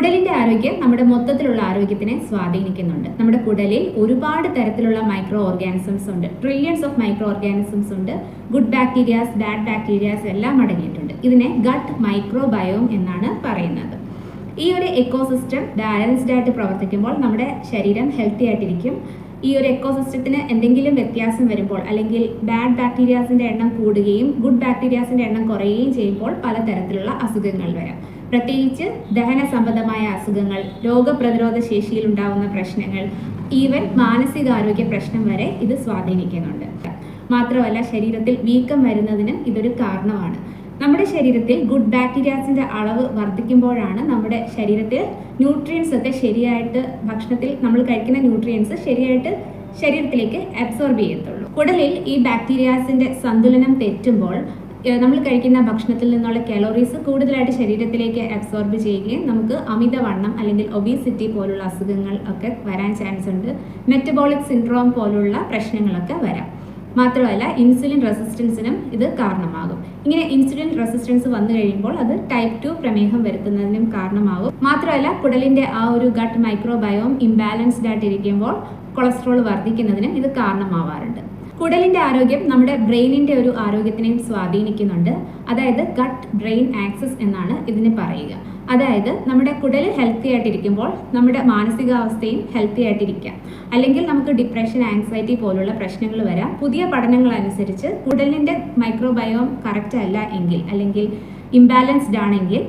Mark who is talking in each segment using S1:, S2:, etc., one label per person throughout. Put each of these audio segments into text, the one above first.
S1: കുടലിന്റെ ആരോഗ്യം നമ്മുടെ മൊത്തത്തിലുള്ള ആരോഗ്യത്തിനെ സ്വാധീനിക്കുന്നുണ്ട്. നമ്മുടെ കുടലിൽ ഒരുപാട് തരത്തിലുള്ള മൈക്രോ ഓർഗാനിസംസ് ഉണ്ട്. ട്രില്യൺസ് ഓഫ് മൈക്രോ ഓർഗാനിസംസ് ഉണ്ട്. ഗുഡ് ബാക്ടീരിയാസ് ബാഡ് ബാക്ടീരിയാസ് എല്ലാം അടങ്ങിയിട്ടുണ്ട്. ഇതിനെ ഗട്ട് മൈക്രോബയോം എന്നാണ് പറയുന്നത്. ഈ ഒരു എക്കോസിസ്റ്റം ബാലൻസ്ഡ് ആയിട്ട് പ്രവർത്തിക്കുമ്പോൾ നമ്മുടെ ശരീരം ഹെൽത്തി ആയിട്ടിരിക്കും. ഈ ഒരു എക്കോസിസ്റ്റത്തിന് എന്തെങ്കിലും വ്യത്യാസം വരുമ്പോൾ അല്ലെങ്കിൽ ബാഡ് ബാക്ടീരിയാസിന്റെ എണ്ണം കൂടുകയും ഗുഡ് ബാക്ടീരിയാസിന്റെ എണ്ണം കുറയുകയും ചെയ്യുമ്പോൾ പലതരത്തിലുള്ള അസുഖങ്ങൾ വരാം. പ്രത്യേകിച്ച് ദഹന സംബന്ധമായ അസുഖങ്ങൾ രോഗപ്രതിരോധ ശേഷിയിൽ ഉണ്ടാവുന്ന പ്രശ്നങ്ങൾ ഈവൻ മാനസികാരോഗ്യ പ്രശ്നം വരെ ഇത് സ്വാധീനിക്കുന്നുണ്ട്. മാത്രമല്ല ശരീരത്തിൽ വീക്കം വരുന്നതിനും ഇതൊരു കാരണമാണ്. നമ്മുടെ ശരീരത്തിൽ ഗുഡ് ബാക്ടീരിയാസിന്റെ അളവ് വർദ്ധിക്കുമ്പോഴാണ് നമ്മുടെ ശരീരത്തിൽ ന്യൂട്രിയൻസ് ഒക്കെ ശരിയായിട്ട് ഭക്ഷണത്തിൽ നമ്മൾ കഴിക്കുന്ന ന്യൂട്രിയൻസ് ശരിയായിട്ട് ശരീരത്തിലേക്ക് അബ്സോർബ് ചെയ്യത്തുള്ളൂ. കുടലിൽ ഈ ബാക്ടീരിയാസിന്റെ സന്തുലനം തെറ്റുമ്പോൾ നമ്മൾ കഴിക്കുന്ന ഭക്ഷണത്തിൽ നിന്നുള്ള കലോറീസ് കൂടുതലായിട്ട് ശരീരത്തിലേക്ക് അബ്സോർബ് ചെയ്യുകയും നമുക്ക് അമിതവണ്ണം അല്ലെങ്കിൽ ഒബീസിറ്റി പോലുള്ള അസുഖങ്ങൾ ഒക്കെ വരാൻ ചാൻസ് ഉണ്ട്. മെറ്റബോളിക് സിൻഡ്രോം പോലുള്ള പ്രശ്നങ്ങളൊക്കെ വരാം. മാത്രമല്ല ഇൻസുലിൻ റെസിസ്റ്റൻസിനും ഇത് കാരണമാകും. ഇങ്ങനെ ഇൻസുലിൻ റെസിസ്റ്റൻസ് വന്നു കഴിയുമ്പോൾ അത് ടൈപ്പ് ടു പ്രമേഹം വരുത്തുന്നതിനും കാരണമാകും. മാത്രമല്ല കുടലിന്റെ ആ ഒരു ഗട്ട് മൈക്രോബയോം ഇംബാലൻസ്ഡ് ആയിട്ടിരിക്കുമ്പോൾ കൊളസ്ട്രോൾ വർദ്ധിക്കുന്നതിനും ഇത് കാരണമാവാറുണ്ട്. കുടലിന്റെ ആരോഗ്യം നമ്മുടെ ബ്രെയിനിന്റെ ഒരു ആരോഗ്യത്തിനെയും സ്വാധീനിക്കുന്നുണ്ട്. അതായത് ഗട്ട് ബ്രെയിൻ ആക്സസ് എന്നാണ് ഇതിന് പറയുക. അതായത് നമ്മുടെ കുടൽ ഹെൽത്തി ആയിട്ടിരിക്കുമ്പോൾ നമ്മുടെ മാനസികാവസ്ഥയും ഹെൽത്തി ആയിട്ടിരിക്കാം. അല്ലെങ്കിൽ നമുക്ക് ഡിപ്രഷൻ ആങ്സൈറ്റി പോലുള്ള പ്രശ്നങ്ങൾ വരാം. പുതിയ പഠനങ്ങൾ അനുസരിച്ച് കുടലിന്റെ മൈക്രോബയോം കറക്റ്റ് അല്ല എങ്കിൽ അല്ലെങ്കിൽ ഇംബാലൻസ്ഡ് ആണെങ്കിൽ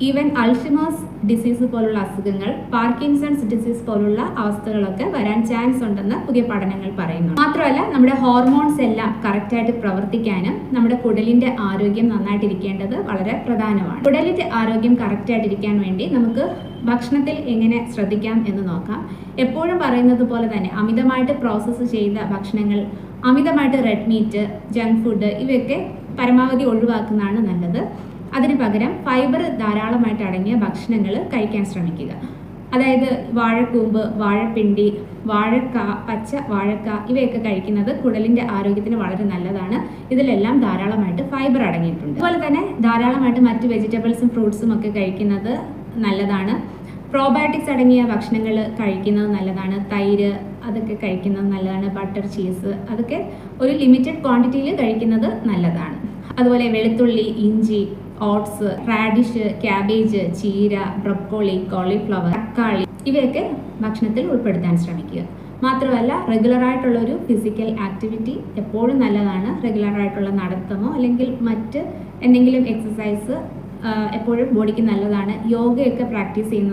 S1: ഈവൻ അൾഷിമേഴ്സ് ഡിസീസ് പോലുള്ള അസുഖങ്ങൾ പാർക്കിൻസൺസ് ഡിസീസ് പോലുള്ള അവസ്ഥകളൊക്കെ വരാൻ ചാൻസ് ഉണ്ടെന്ന് പുതിയ പഠനങ്ങൾ പറയുന്നു. മാത്രമല്ല നമ്മുടെ ഹോർമോൺസ് എല്ലാം കറക്റ്റായിട്ട് പ്രവർത്തിക്കാനും നമ്മുടെ കുടലിന്റെ ആരോഗ്യം നന്നായിട്ടിരിക്കേണ്ടത് വളരെ പ്രധാനമാണ്. കുടലിന്റെ ആരോഗ്യം കറക്റ്റായിട്ടിരിക്കാൻ വേണ്ടി നമുക്ക് ഭക്ഷണത്തിൽ എങ്ങനെ ശ്രദ്ധിക്കാം എന്ന് നോക്കാം. എപ്പോഴും പറയുന്നത് പോലെ തന്നെ അമിതമായിട്ട് പ്രോസസ്സ് ചെയ്ത ഭക്ഷണങ്ങൾ അമിതമായിട്ട് റെഡ് മീറ്റ് ജങ്ക് ഫുഡ് ഇവയൊക്കെ പരമാവധി ഒഴിവാക്കുന്നതാണ് നല്ലത്. അതിന് പകരം ഫൈബർ ധാരാളമായിട്ട് അടങ്ങിയ ഭക്ഷണങ്ങൾ കഴിക്കാൻ ശ്രമിക്കുക. അതായത് വാഴക്കൂമ്പ് വാഴപ്പിണ്ടി വാഴക്ക പച്ച വാഴക്ക ഇവയൊക്കെ കഴിക്കുന്നത് കുടലിന്റെ ആരോഗ്യത്തിന് വളരെ നല്ലതാണ്. ഇതിലെല്ലാം ധാരാളമായിട്ട് ഫൈബർ അടങ്ങിയിട്ടുണ്ട്. അതുപോലെ തന്നെ ധാരാളമായിട്ട് മറ്റ് വെജിറ്റബിൾസും ഫ്രൂട്ട്സും ഒക്കെ കഴിക്കുന്നത് നല്ലതാണ്. പ്രോബയോട്ടിക്സ് അടങ്ങിയ ഭക്ഷണങ്ങൾ കഴിക്കുന്നത് നല്ലതാണ്. തൈര് അതൊക്കെ കഴിക്കുന്നത് നല്ലതാണ്. ബട്ടർ ചീസ് അതൊക്കെ ഒരു ലിമിറ്റഡ് ക്വാണ്ടിറ്റിയിൽ കഴിക്കുന്നത് നല്ലതാണ്. അതുപോലെ വെളുത്തുള്ളി ഇഞ്ചി ഓട്സ് റാഡിഷ് ക്യാബേജ് ചീര ബ്രക്കോളി കോളിഫ്ലവർ തക്കാളി ഇവയൊക്കെ ഭക്ഷണത്തിൽ ഉൾപ്പെടുത്താൻ ശ്രമിക്കുക. മാത്രമല്ല റെഗുലർ ആയിട്ടുള്ള ഒരു ഫിസിക്കൽ ആക്ടിവിറ്റി എപ്പോഴും നല്ലതാണ്. റെഗുലർ ആയിട്ടുള്ള നടത്തമോ അല്ലെങ്കിൽ മറ്റ് എന്തെങ്കിലും എക്സസൈസ് എപ്പോഴും ബോഡിക്ക് നല്ലതാണ്. യോഗയൊക്കെ പ്രാക്ടീസ് ചെയ്യുന്നത്